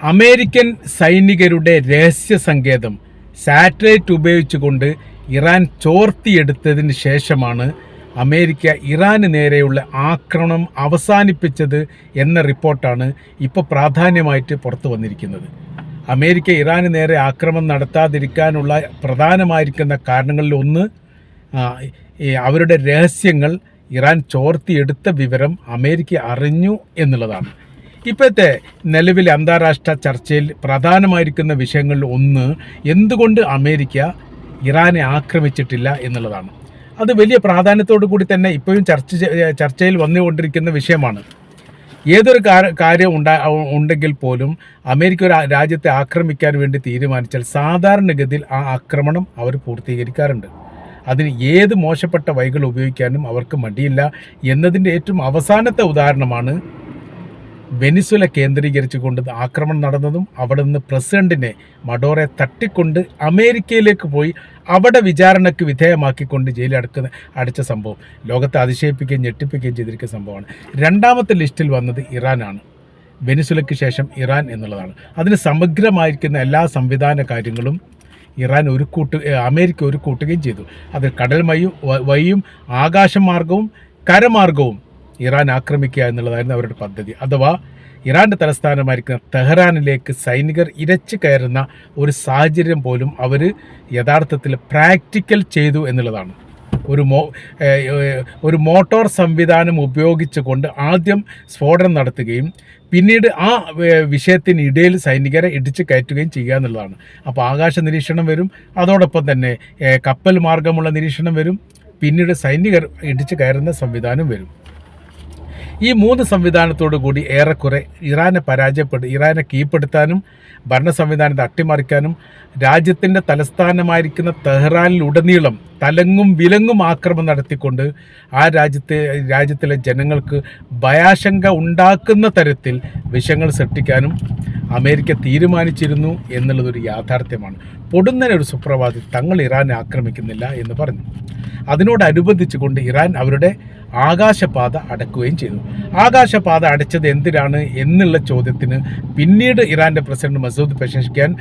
American സൈനികരുടെ രഹസ്യ സങ്കേതം സാറ്റലൈറ്റ് ഉപയോഗിച്ചുകൊണ്ട് ഇറാൻ ചോർത്തിയെടുത്തതിന് ശേഷമാണ് അമേരിക്ക ഇറാന് നേരെയുള്ള ആക്രമണം അവസാനിപ്പിച്ചത് എന്ന റിപ്പോർട്ടാണ് ഇപ്പോൾ പ്രാധാന്യമായിട്ട് പുറത്തു വന്നിരിക്കുന്നത്. അമേരിക്ക ഇറാന് നേരെ ആക്രമണം നടത്താതിരിക്കാനുള്ള പ്രധാനമായിരിക്കുന്ന കാരണങ്ങളിൽ ഒന്ന് അവരുടെ രഹസ്യങ്ങൾ ഇറാൻ ചോർത്തിയെടുത്ത വിവരം അമേരിക്ക അറിഞ്ഞു എന്നുള്ളതാണ്. ഇപ്പോഴത്തെ നിലവിലെ അന്താരാഷ്ട്ര ചർച്ചയിൽ പ്രധാനമായിരിക്കുന്ന വിഷയങ്ങളിൽ ഒന്ന് എന്തുകൊണ്ട് അമേരിക്ക ഇറാനെ ആക്രമിച്ചിട്ടില്ല എന്നുള്ളതാണ്. അത് വലിയ പ്രാധാന്യത്തോടു കൂടി തന്നെ ഇപ്പോഴും ചർച്ച ചർച്ചയിൽ വന്നുകൊണ്ടിരിക്കുന്ന വിഷയമാണ്. ഏതൊരു കാര്യം ഉണ്ടാ ഉണ്ടെങ്കിൽ പോലും അമേരിക്ക ഒരു രാജ്യത്തെ ആക്രമിക്കാൻ വേണ്ടി തീരുമാനിച്ചാൽ സാധാരണഗതിയിൽ ആ ആക്രമണം അവർ പൂർത്തീകരിക്കാറുണ്ട്. അതിന് ഏത് മോശപ്പെട്ട വൈകൾ ഉപയോഗിക്കാനും അവർക്ക് മടിയില്ല എന്നതിന്റെ ഏറ്റവും അവസാനത്തെ ഉദാഹരണമാണ് വെനിസുല കേന്ദ്രീകരിച്ചുകൊണ്ട് ആക്രമണം നടന്നതും അവിടെ നിന്ന് പ്രസിഡന്റിനെ മഡോറെ തട്ടിക്കൊണ്ട് അമേരിക്കയിലേക്ക് പോയി അവിടെ വിചാരണയ്ക്ക് വിധേയമാക്കിക്കൊണ്ട് ജയിലിൽ അടക്കുന്ന അടച്ച സംഭവം. ലോകത്തെ അതിശയിപ്പിക്കുകയും ഞെട്ടിപ്പിക്കുകയും ചെയ്തിരിക്കുന്ന സംഭവമാണ്. രണ്ടാമത്തെ ലിസ്റ്റിൽ വന്നത് ഇറാനാണ്. വെനിസുലയ്ക്ക് ശേഷം ഇറാൻ എന്നുള്ളതാണ്. അതിന് സമഗ്രമായിരിക്കുന്ന എല്ലാ സംവിധാന കാര്യങ്ങളും ഇറാൻ ഒരു കൂട്ട് അമേരിക്ക ഒരു കൂട്ടുകയും ചെയ്തു. അത് കടൽ വഴിയും ആകാശമാർഗവും കരമാർഗവും ഇറാൻ ആക്രമിക്കുക എന്നുള്ളതായിരുന്നു അവരുടെ പദ്ധതി. അഥവാ ഇറാന്റെ തലസ്ഥാനമായിരിക്കുന്ന തെഹ്റാനിലേക്ക് സൈനികർ ഇരച്ചു കയറുന്ന ഒരു സാഹചര്യം പോലും അവർ യഥാർത്ഥത്തിൽ പ്രാക്ടിക്കൽ ചെയ്തു എന്നുള്ളതാണ്. ഒരു മോ ഒരു മോട്ടോർ സംവിധാനം ഉപയോഗിച്ചുകൊണ്ട് ആദ്യം സ്ഫോടനം നടത്തുകയും പിന്നീട് ആ വിഷയത്തിനിടയിൽ സൈനികരെ ഇടിച്ച് കയറ്റുകയും ചെയ്യുക എന്നുള്ളതാണ്. അപ്പോൾ ആകാശ നിരീക്ഷണം വരും അതോടൊപ്പം തന്നെ കപ്പൽ മാർഗമുള്ള നിരീക്ഷണം വരും പിന്നീട് സൈനികർ ഇടിച്ച് കയറുന്ന സംവിധാനം വരും. ഈ മൂന്ന് സംവിധാനത്തോടു കൂടി ഏറെക്കുറെ ഇറാനെ പരാജയപ്പെടു ഇറാനെ കീഴ്പ്പെടുത്താനും ഭരണ സംവിധാനത്തെ അട്ടിമറിക്കാനും രാജ്യത്തിന്റെ തലസ്ഥാനമായിരിക്കുന്ന തെഹ്റാനിലുടനീളം തലങ്ങും വിലങ്ങും ആക്രമണം നടത്തിക്കൊണ്ട് ആ രാജ്യത്തെ രാജ്യത്തിലെ ജനങ്ങൾക്ക് ഭയാശങ്ക ഉണ്ടാക്കുന്ന തരത്തിൽ വിഷയങ്ങൾ സൃഷ്ടിക്കാനും അമേരിക്ക തീരുമാനിച്ചിരുന്നു എന്നുള്ളതൊരു യാഥാർത്ഥ്യമാണ്. പൊടുന്നനെ ഒരു സുപ്രഭാതി തങ്ങൾ ഇറാനെ ആക്രമിക്കുന്നില്ല എന്ന് പറഞ്ഞു. അതിനോടനുബന്ധിച്ചുകൊണ്ട് ഇറാൻ അവരുടെ ആകാശപാത അടക്കുകയും ചെയ്തു. ആകാശപാത അടച്ചത് എന്തിനാണ് എന്നുള്ള ചോദ്യത്തിന് പിന്നീട് ഇറാന്റെ പ്രസിഡന്റ് മസൂദ് പ്രശംസിക്കാൻ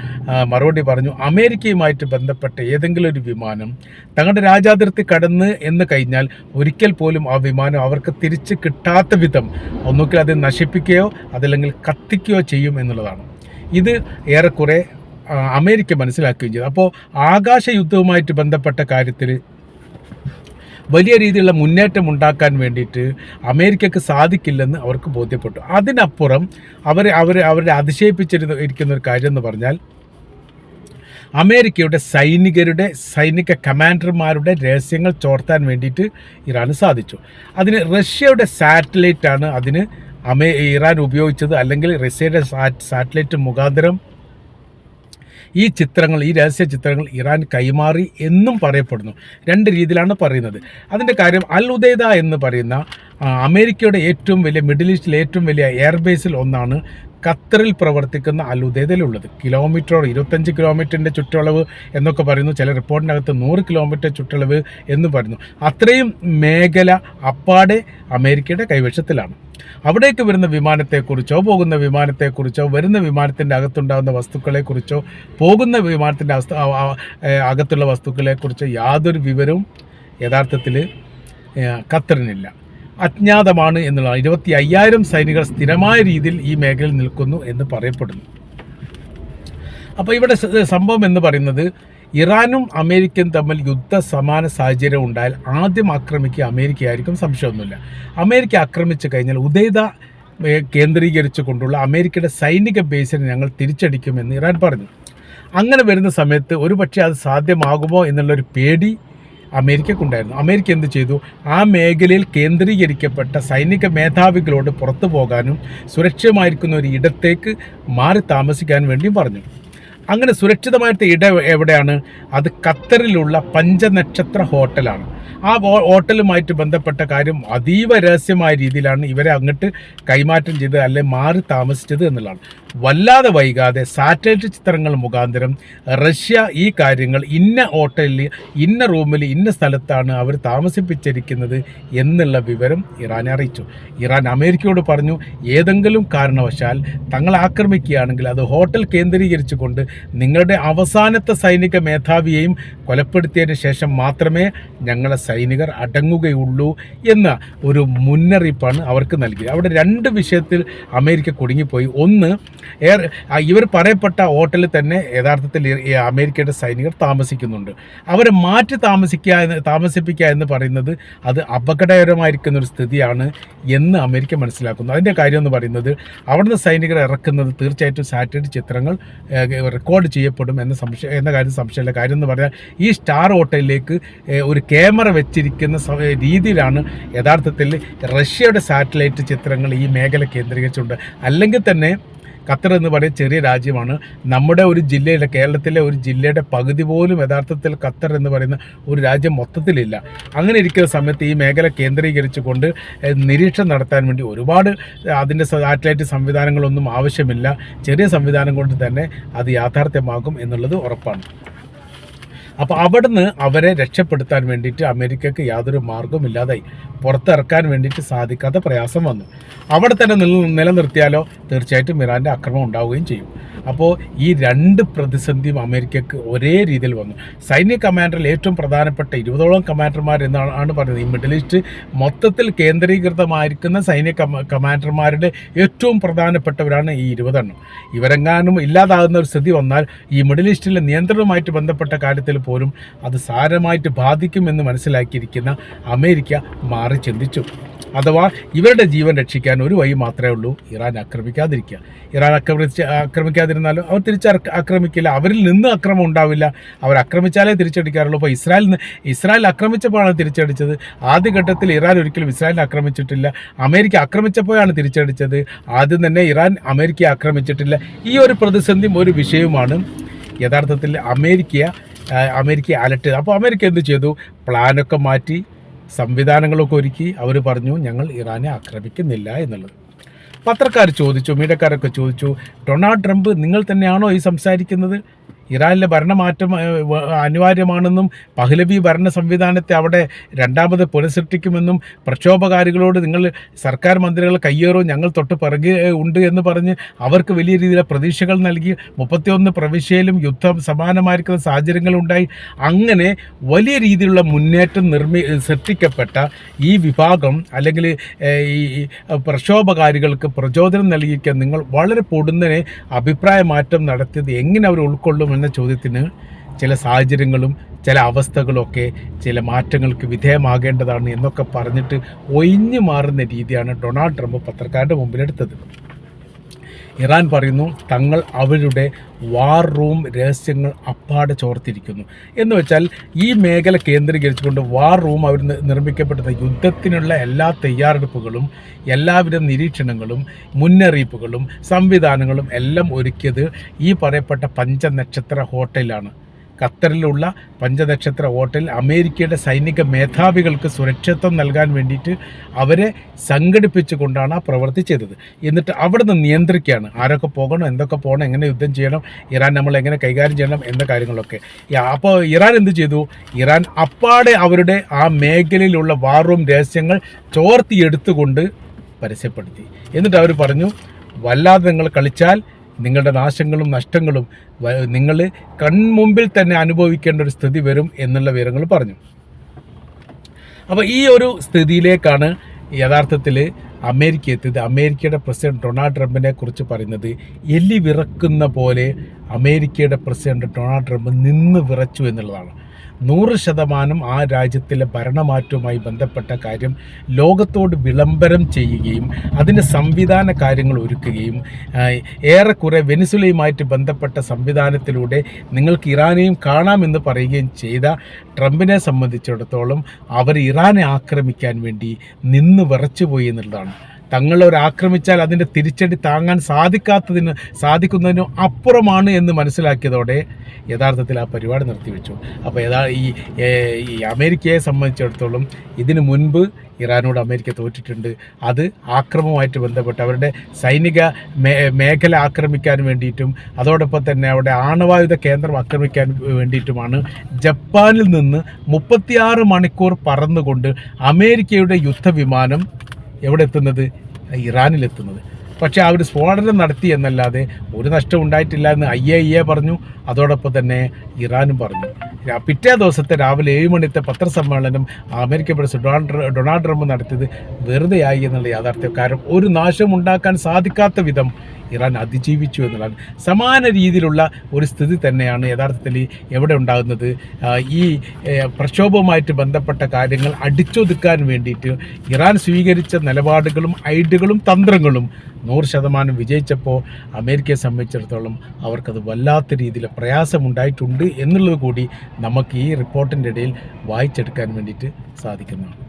മറുപടി പറഞ്ഞു അമേരിക്കയുമായിട്ട് ബന്ധപ്പെട്ട ഏതെങ്കിലും ഒരു വിമാനം തങ്ങളുടെ രാജാതിർത്തി കടന്ന് എന്ന് കഴിഞ്ഞാൽ ഒരിക്കൽ പോലും ആ വിമാനം അവർക്ക് തിരിച്ച് കിട്ടാത്ത വിധം ഒന്നുകിൽ അത് നശിപ്പിക്കുകയോ അതല്ലെങ്കിൽ കത്തിക്കുകയോ ചെയ്യും എന്നുള്ളതാണ്. ഇത് ഏറെക്കുറെ അമേരിക്ക മനസ്സിലാക്കുകയും ചെയ്തു. അപ്പോൾ ആകാശ യുദ്ധവുമായിട്ട് ബന്ധപ്പെട്ട കാര്യത്തിൽ വലിയ രീതിയിലുള്ള മുന്നേറ്റം ഉണ്ടാക്കാൻ വേണ്ടിയിട്ട് അമേരിക്കക്ക് സാധിക്കില്ലെന്ന് അവർക്ക് ബോധ്യപ്പെട്ടു. അതിനപ്പുറം അവർ അവർ അവരെ അതിശയിപ്പിച്ചിരുന്ന ഇരിക്കുന്ന ഒരു കാര്യം എന്ന് പറഞ്ഞാൽ അമേരിക്കയുടെ സൈനികരുടെ സൈനിക കമാൻഡർമാരുടെ രഹസ്യങ്ങൾ ചോർത്താൻ വേണ്ടിയിട്ട് ഇറാന് സാധിച്ചു. അതിന് റഷ്യയുടെ സാറ്റലൈറ്റാണ് അതിന് അമേ ഇറാൻ ഉപയോഗിച്ചത് അല്ലെങ്കിൽ റഷ്യയുടെ സാറ്റലൈറ്റ് മുഖാന്തരം ഈ ചിത്രങ്ങൾ ഈ രഹസ്യ ചിത്രങ്ങൾ ഇറാൻ കൈമാറി എന്നും പറയപ്പെടുന്നു. രണ്ട് രീതിയിലാണ് പറയുന്നത്. അതിന്റെ കാര്യം അൽ ഉദൈദ എന്ന് പറയുന്ന അമേരിക്കയുടെ ഏറ്റവും വലിയ മിഡിൽ ഈസ്റ്റിലെ ഏറ്റവും വലിയ എയർബേസിൽ ഒന്നാണ് ഖത്തറിൽ പ്രവർത്തിക്കുന്ന അൽ കിലോമീറ്റർ ഇരുപത്തഞ്ച് കിലോമീറ്ററിന്റെ ചുറ്റളവ് എന്നൊക്കെ പറയുന്നു. ചില റിപ്പോർട്ടിനകത്ത് നൂറ് കിലോമീറ്റർ ചുറ്റളവ് എന്ന് പറയുന്നു. അത്രയും മേഖല അപ്പാടെ അമേരിക്കയുടെ കൈവശത്തിലാണ്. അവിടേക്ക് വരുന്ന വിമാനത്തെക്കുറിച്ചോ പോകുന്ന വിമാനത്തെക്കുറിച്ചോ വരുന്ന വിമാനത്തിന്റെ അകത്തുണ്ടാകുന്ന വസ്തുക്കളെക്കുറിച്ചോ പോകുന്ന വിമാനത്തിന്റെ അവസ്ഥ അകത്തുള്ള വസ്തുക്കളെക്കുറിച്ചോ യാതൊരു വിവരവും യഥാർത്ഥത്തിൽ ഖത്തറിനില്ല. അജ്ഞാതമാണ് എന്നുള്ളതാണ് ഇരുപത്തി അയ്യായിരം സൈനികർ സ്ഥിരമായ രീതിയിൽ ഈ മേഖലയിൽ നിൽക്കുന്നു എന്ന് പറയപ്പെടുന്നു. അപ്പോൾ ഇവിടെ സംഭവം എന്ന് പറയുന്നത് ഇറാനും അമേരിക്കയും തമ്മിൽ യുദ്ധ സമാന സാഹചര്യം ഉണ്ടായാൽ ആദ്യം ആക്രമിക്കുക അമേരിക്കയായിരിക്കും സംശയമൊന്നുമില്ല. അമേരിക്ക ആക്രമിച്ചു കഴിഞ്ഞാൽ ഉദയത കേന്ദ്രീകരിച്ചു കൊണ്ടുള്ള അമേരിക്കയുടെ സൈനിക ബേസിനെ ഞങ്ങൾ തിരിച്ചടിക്കുമെന്ന് ഇറാൻ പറഞ്ഞു. അങ്ങനെ വരുന്ന സമയത്ത് ഒരുപക്ഷെ അത് സാധ്യമാകുമോ എന്നുള്ളൊരു പേടി അമേരിക്കക്കുണ്ടായിരുന്നു. അമേരിക്ക എന്ത് ചെയ്തു? ആ മേഖലയിൽ കേന്ദ്രീകരിക്കപ്പെട്ട സൈനിക മേധാവികളോട് പുറത്തു പോകാനും സുരക്ഷിതമായിരിക്കുന്ന ഒരു ഇടത്തേക്ക് മാറി താമസിക്കാൻ വേണ്ടിയും പറഞ്ഞു. അങ്ങനെ സുരക്ഷിതമായിട്ട് ഇട എവിടെയാണ്? അത് ഖത്തറിലുള്ള പഞ്ചനക്ഷത്ര ഹോട്ടലാണ്. ആ ഹോട്ടലുമായിട്ട് ബന്ധപ്പെട്ട കാര്യം അതീവ രഹസ്യമായ രീതിയിലാണ് ഇവരെ അങ്ങോട്ട് കൈമാറ്റം ചെയ്ത് അല്ലെ മാറി താമസിച്ചത് എന്നുള്ളതാണ്. വല്ലാതെ വൈകാതെ സാറ്റലൈറ്റ് ചിത്രങ്ങൾ മുഖാന്തരം റഷ്യ ഈ കാര്യങ്ങൾ ഇന്ന ഹോട്ടലിൽ ഇന്ന റൂമിൽ ഇന്ന സ്ഥലത്താണ് അവർ താമസിപ്പിച്ചിരിക്കുന്നത് എന്നുള്ള വിവരം ഇറാനെ അറിയിച്ചു. ഇറാൻ അമേരിക്കയോട് പറഞ്ഞു ഏതെങ്കിലും കാരണവശാൽ തങ്ങൾ ആക്രമിക്കുകയാണെങ്കിൽ അത് ഹോട്ടൽ കേന്ദ്രീകരിച്ചുകൊണ്ട് നിങ്ങളുടെ അവസാനത്തെ സൈനിക മേധാവിയെയും കൊലപ്പെടുത്തിയതിന് ശേഷം മാത്രമേ ഞങ്ങളെ സൈനികർ അടങ്ങുകയുള്ളൂ എന്ന ഒരു മുന്നറിയിപ്പാണ് അവർക്ക് നൽകിയത്. അവിടെ രണ്ട് വിഷയത്തിൽ അമേരിക്ക കുടുങ്ങിപ്പോയി. ഒന്ന് എയർ ഇവർ പറയപ്പെട്ട ഹോട്ടലിൽ തന്നെ യഥാർത്ഥത്തിൽ അമേരിക്കയുടെ സൈനികർ താമസിക്കുന്നുണ്ട്. അവരെ മാറ്റി താമസിക്കുക എന്ന് താമസിപ്പിക്കുക എന്ന് പറയുന്നത് അത് അപകടകരമായിരിക്കുന്ന ഒരു സ്ഥിതിയാണ് എന്ന് അമേരിക്ക മനസ്സിലാക്കുന്നു. അതിന്റെ കാര്യം എന്ന് പറയുന്നത് അവിടുന്ന് സൈനികർ ഇറക്കുന്നത് തീർച്ചയായിട്ടും സാറ്റലൈറ്റ് ചിത്രങ്ങൾ റെക്കോർഡ് ചെയ്യപ്പെടും എന്ന സംശയം എന്ന കാര്യം സംശയമില്ല കാര്യം എന്ന് പറഞ്ഞാൽ ഈ സ്റ്റാർ ഹോട്ടലിലേക്ക് ഒരു ക്യാമറ വെച്ചിരിക്കുന്ന രീതിയിലാണ് യഥാർത്ഥത്തിൽ റഷ്യയുടെ സാറ്റലൈറ്റ് ചിത്രങ്ങൾ ഈ മേഖല കേന്ദ്രീകരിച്ചുണ്ട് അല്ലെങ്കിൽ തന്നെ ഖത്തർ എന്ന് പറയുന്ന ചെറിയ രാജ്യമാണ്. നമ്മുടെ ഒരു ജില്ലയിലെ കേരളത്തിലെ ഒരു ജില്ലയുടെ പകുതി പോലും യഥാർത്ഥത്തിൽ ഖത്തർ എന്ന് പറയുന്ന ഒരു രാജ്യം മൊത്തത്തിലില്ല. അങ്ങനെ ഇരിക്കുന്ന സമയത്ത് ഈ മേഖല കേന്ദ്രീകരിച്ചുകൊണ്ട് നിരീക്ഷണം നടത്താൻ വേണ്ടി ഒരുപാട് അതിന്റെ സാറ്റലൈറ്റ് സംവിധാനങ്ങളൊന്നും ആവശ്യമില്ല. ചെറിയ സംവിധാനം കൊണ്ട് തന്നെ അത് യാഥാർത്ഥ്യമാകും എന്നുള്ളത് ഉറപ്പാണ്. അപ്പോൾ അവിടുന്ന് അവരെ രക്ഷപ്പെടുത്താൻ വേണ്ടിയിട്ട് അമേരിക്കക്ക് യാതൊരു മാർഗവും ഇല്ലാതായി പുറത്തിറക്കാൻ വേണ്ടിയിട്ട് സാധിക്കാത്ത പ്രയാസം വന്നു. അവിടെ തന്നെ നില നിലനിർത്തിയാലോ തീർച്ചയായിട്ടും ഇറാന്റെ ആക്രമണം ഉണ്ടാവുകയും ചെയ്യും. അപ്പോൾ ഈ രണ്ട് പ്രതിസന്ധിയും അമേരിക്കക്ക് ഒരേ രീതിയിൽ വന്നു. സൈനിക കമാൻഡറിൽ ഏറ്റവും പ്രധാനപ്പെട്ട ഇരുപതോളം കമാൻഡർമാർ എന്നാണ് പറയുന്നത് ഈ മിഡിൽ ഈസ്റ്റ് മൊത്തത്തിൽ കേന്ദ്രീകൃതമായിരിക്കുന്ന സൈനിക കമാൻഡർമാരുടെ ഏറ്റവും പ്രധാനപ്പെട്ടവരാണ് ഈ ഇരുപതെണ്ണം. ഇവരെങ്ങാനും ഇല്ലാതാകുന്ന ഒരു സ്ഥിതി വന്നാൽ ഈ മിഡിൽ ഈസ്റ്റിലെ നിയന്ത്രണവുമായിട്ട് ബന്ധപ്പെട്ട കാര്യത്തിൽ പോലും അത് സാരമായിട്ട് ബാധിക്കുമെന്ന് മനസ്സിലാക്കിയിരിക്കുന്ന അമേരിക്ക മാറി ചിന്തിച്ചു. അഥവാ ഇവരുടെ ജീവൻ രക്ഷിക്കാൻ ഒരു വഴി മാത്രമേ ഉള്ളൂ ഇറാൻ ആക്രമിക്കാതിരിക്കുക. ഇറാൻ ആക്രമിച്ച് ആക്രമിക്കാതിരുന്നാലും അവർ തിരിച്ച് ആക്രമിക്കില്ല. അവരിൽ നിന്ന് അക്രമം ഉണ്ടാവില്ല. അവർ ആക്രമിച്ചാലേ തിരിച്ചടിക്കാറുള്ളൂ. അപ്പോൾ ഇസ്രായേൽ ഇസ്രായേൽ ആക്രമിച്ചപ്പോഴാണ് തിരിച്ചടിച്ചത്. ആദ്യഘട്ടത്തിൽ ഇറാൻ ഒരിക്കലും ഇസ്രായേൽ ആക്രമിച്ചിട്ടില്ല. അമേരിക്ക ആക്രമിച്ചപ്പോഴാണ് തിരിച്ചടിച്ചത്. ആദ്യം തന്നെ ഇറാൻ അമേരിക്കയെ ആക്രമിച്ചിട്ടില്ല. ഈ ഒരു പ്രതിസന്ധിയും ഒരു വിഷയവുമാണ്. യഥാർത്ഥത്തിൽ അമേരിക്ക അലട്ട്. അപ്പോൾ അമേരിക്ക എന്ത് ചെയ്തു? പ്ലാനൊക്കെ മാറ്റി സംവിധാനങ്ങളൊക്കെ ഒരുക്കി. അവർ പറഞ്ഞു ഞങ്ങൾ ഇറാനെ ആക്രമിക്കുന്നില്ല എന്നുള്ളത്. പത്രക്കാർ ചോദിച്ചു മീഡിയക്കാരൊക്കെ ചോദിച്ചു ഡൊണാൾഡ് ട്രംപ് നിങ്ങൾ തന്നെയാണോ ഈ സംസാരിക്കുന്നത്? ഇറാനിലെ ഭരണമാറ്റം അനിവാര്യമാണെന്നും പഹ്ലവി ഭരണ സംവിധാനത്തെ അവിടെ രണ്ടാമത് പുനഃസൃഷ്ടിക്കുമെന്നും പ്രക്ഷോഭകാരികളോട് നിങ്ങൾ സർക്കാർ മന്ത്രികൾ കയ്യേറും ഞങ്ങൾ തൊട്ട് പിറകെ ഉണ്ട് എന്ന് പറഞ്ഞ് അവർക്ക് വലിയ രീതിയിലെ പ്രതീക്ഷകൾ നൽകി. മുപ്പത്തിയൊന്ന് പ്രവിശ്യയിലും യുദ്ധം സമാനമായിരിക്കുന്ന സാഹചര്യങ്ങളുണ്ടായി അങ്ങനെ വലിയ രീതിയിലുള്ള മുന്നേറ്റം നിർമ്മി സൃഷ്ടിക്കപ്പെട്ട ഈ വിഭാഗം അല്ലെങ്കിൽ ഈ പ്രക്ഷോഭകാരികൾക്ക് പ്രചോദനം നൽകിക്കാൻ നിങ്ങൾ വളരെ പൊടുന്നനെ അഭിപ്രായ മാറ്റം നടത്തിയത് എങ്ങനെ അവർ ഉൾക്കൊള്ളും എന്ന ചോദ്യത്തിന് ചില സാഹചര്യങ്ങളും ചില അവസ്ഥകളൊക്കെ ചില മാറ്റങ്ങൾക്ക് വിധേയമാകേണ്ടതാണ് എന്നൊക്കെ പറഞ്ഞിട്ട് ഒഴിഞ്ഞു മാറുന്ന രീതിയാണ് ഡൊണാൾഡ് ട്രംപ് പത്രക്കാരുടെ മുമ്പിലെടുത്തത്. ഇറാൻ പറയുന്നു തങ്ങൾ അവരുടെ വാർ റൂം രഹസ്യങ്ങൾ അപ്പാടെ ചോർത്തിരിക്കുന്നു. എന്ന് വെച്ചാൽ ഈ മേഖല കേന്ദ്രീകരിച്ചുകൊണ്ട് വാർ റൂം അവർ നിർമ്മിക്കപ്പെട്ട യുദ്ധത്തിനുള്ള എല്ലാ തയ്യാറെടുപ്പുകളും എല്ലാവിധ നിരീക്ഷണങ്ങളും മുന്നറിയിപ്പുകളും സംവിധാനങ്ങളും എല്ലാം ഒരുക്കിയത് ഈ പറയപ്പെട്ട പഞ്ചനക്ഷത്ര ഹോട്ടലിലാണ്. ഖത്തറിലുള്ള പഞ്ചനക്ഷത്ര ഹോട്ടൽ അമേരിക്കയുടെ സൈനിക മേധാവികൾക്ക് സുരക്ഷിത്വം നൽകാൻ വേണ്ടിയിട്ട് അവരെ സംഘടിപ്പിച്ചുകൊണ്ടാണ് ആ പ്രവൃത്തി ചെയ്തത്. എന്നിട്ട് അവിടുന്ന് നിയന്ത്രിക്കുകയാണ്. ആരൊക്കെ പോകണം എന്തൊക്കെ പോകണം എങ്ങനെ യുദ്ധം ചെയ്യണം ഇറാൻ നമ്മൾ എങ്ങനെ കൈകാര്യം ചെയ്യണം എന്ന കാര്യങ്ങളൊക്കെ. അപ്പോൾ ഇറാൻ എന്ത് ചെയ്തു? ഇറാൻ അപ്പാടെ അവരുടെ ആ മേഖലയിലുള്ള വാർ റൂം രഹസ്യങ്ങൾ ചോർത്തിയെടുത്തുകൊണ്ട് പരസ്യപ്പെടുത്തി. എന്നിട്ട് അവർ പറഞ്ഞു വല്ലാതെ നിങ്ങൾ കളിച്ചാൽ നിങ്ങളുടെ നാശങ്ങളും നഷ്ടങ്ങളും നിങ്ങൾ കൺമുമ്പിൽ തന്നെ അനുഭവിക്കേണ്ട ഒരു സ്ഥിതി വരും എന്നുള്ള വിവരങ്ങൾ പറഞ്ഞു. അപ്പോൾ ഈ ഒരു സ്ഥിതിയിലേക്കാണ് യഥാർത്ഥത്തിൽ അമേരിക്ക എത്തിയത്. അമേരിക്കയുടെ പ്രസിഡന്റ് ഡൊണാൾഡ് ട്രംപിനെ കുറിച്ച് പറയുന്നത് എലി വിറക്കുന്ന പോലെ അമേരിക്കയുടെ പ്രസിഡന്റ് ഡൊണാൾഡ് ട്രംപ് നിന്ന് വിറച്ചു എന്നുള്ളതാണ്. നൂറ് ശതമാനം ആ രാജ്യത്തിലെ ഭരണമാറ്റവുമായി ബന്ധപ്പെട്ട കാര്യം ലോകത്തോട് വിളംബരം ചെയ്യുകയും അതിന്റെ സംവിധാന കാര്യങ്ങൾ ഒരുക്കുകയും ഏറെക്കുറെ വെനിസുലയുമായിട്ട് ബന്ധപ്പെട്ട സംവിധാനത്തിലൂടെ നിങ്ങൾക്ക് ഇറാനെയും കാണാമെന്ന് പറയുകയും ചെയ്ത ട്രംപിനെ സംബന്ധിച്ചിടത്തോളം അവർ ഇറാനെ ആക്രമിക്കാൻ വേണ്ടി നിന്ന് വിറച്ചുപോയി എന്നുള്ളതാണ്. തങ്ങളൊരു ആക്രമിച്ചാൽ അതിന്റെ തിരിച്ചടി താങ്ങാൻ സാധിക്കാത്തതിന് സാധിക്കുന്നതിനും അപ്പുറമാണ് എന്ന് മനസ്സിലാക്കിയതോടെ യഥാർത്ഥത്തിൽ ആ പരിപാടി നിർത്തിവെച്ചു. അപ്പോൾ യഥാ ഈ ഈ അമേരിക്കയെ സംബന്ധിച്ചിടത്തോളം ഇതിനു മുൻപ് ഇറാനോട് അമേരിക്ക തോറ്റിട്ടുണ്ട്. അത് ആക്രമവുമായിട്ട് ബന്ധപ്പെട്ട് അവരുടെ സൈനിക മേഖല ആക്രമിക്കാൻ വേണ്ടിയിട്ടും അതോടൊപ്പം തന്നെ അവിടെ ആണവായുധ കേന്ദ്രം ആക്രമിക്കാൻ വേണ്ടിയിട്ടുമാണ് ജപ്പാനിൽ നിന്ന് മുപ്പത്തിയാറ് മണിക്കൂർ പറന്നുകൊണ്ട് അമേരിക്കയുടെ യുദ്ധവിമാനം എവിടെ എത്തുന്നത് ഇറാനിലെത്തുന്നത്. പക്ഷേ ആ ഒരു സ്ഫോടനം നടത്തി എന്നല്ലാതെ ഒരു നഷ്ടം ഉണ്ടായിട്ടില്ല എന്ന് ഐ എ ഇ എ പറഞ്ഞു. അതോടൊപ്പം തന്നെ ഇറാനും പറഞ്ഞു. പിറ്റേ ദിവസത്തെ രാവിലെ ഏഴ് മണിത്തെ പത്രസമ്മേളനം American president Donald Donald Trump നടത്തിയത് വെറുതെയായി എന്നുള്ള യാഥാർത്ഥ്യം കാരണം ഒരു നാശം ഉണ്ടാക്കാൻ സാധിക്കാത്ത വിധം ഇറാൻ അതിജീവിച്ചു എന്നുള്ളതാണ്. സമാന രീതിയിലുള്ള ഒരു സ്ഥിതി തന്നെയാണ് യഥാർത്ഥത്തിൽ എവിടെ ഉണ്ടാകുന്നത്. ഈ പ്രക്ഷോഭവുമായിട്ട് ബന്ധപ്പെട്ട കാര്യങ്ങൾ അടിച്ചൊതുക്കാൻ വേണ്ടിയിട്ട് ഇറാൻ സ്വീകരിച്ച നിലപാടുകളും ഐഡിയകളും തന്ത്രങ്ങളും നൂറ് ശതമാനം വിജയിച്ചപ്പോൾ അമേരിക്കയെ സംബന്ധിച്ചിടത്തോളം അവർക്കത് വല്ലാത്ത രീതിയിൽ പ്രയാസമുണ്ടായിട്ടുണ്ട് എന്നുള്ളത് കൂടി നമുക്ക് ഈ റിപ്പോർട്ടിന്റെ ഇടയിൽ വായിച്ചെടുക്കാൻ വേണ്ടിയിട്ട് സാധിക്കുന്നതാണ്.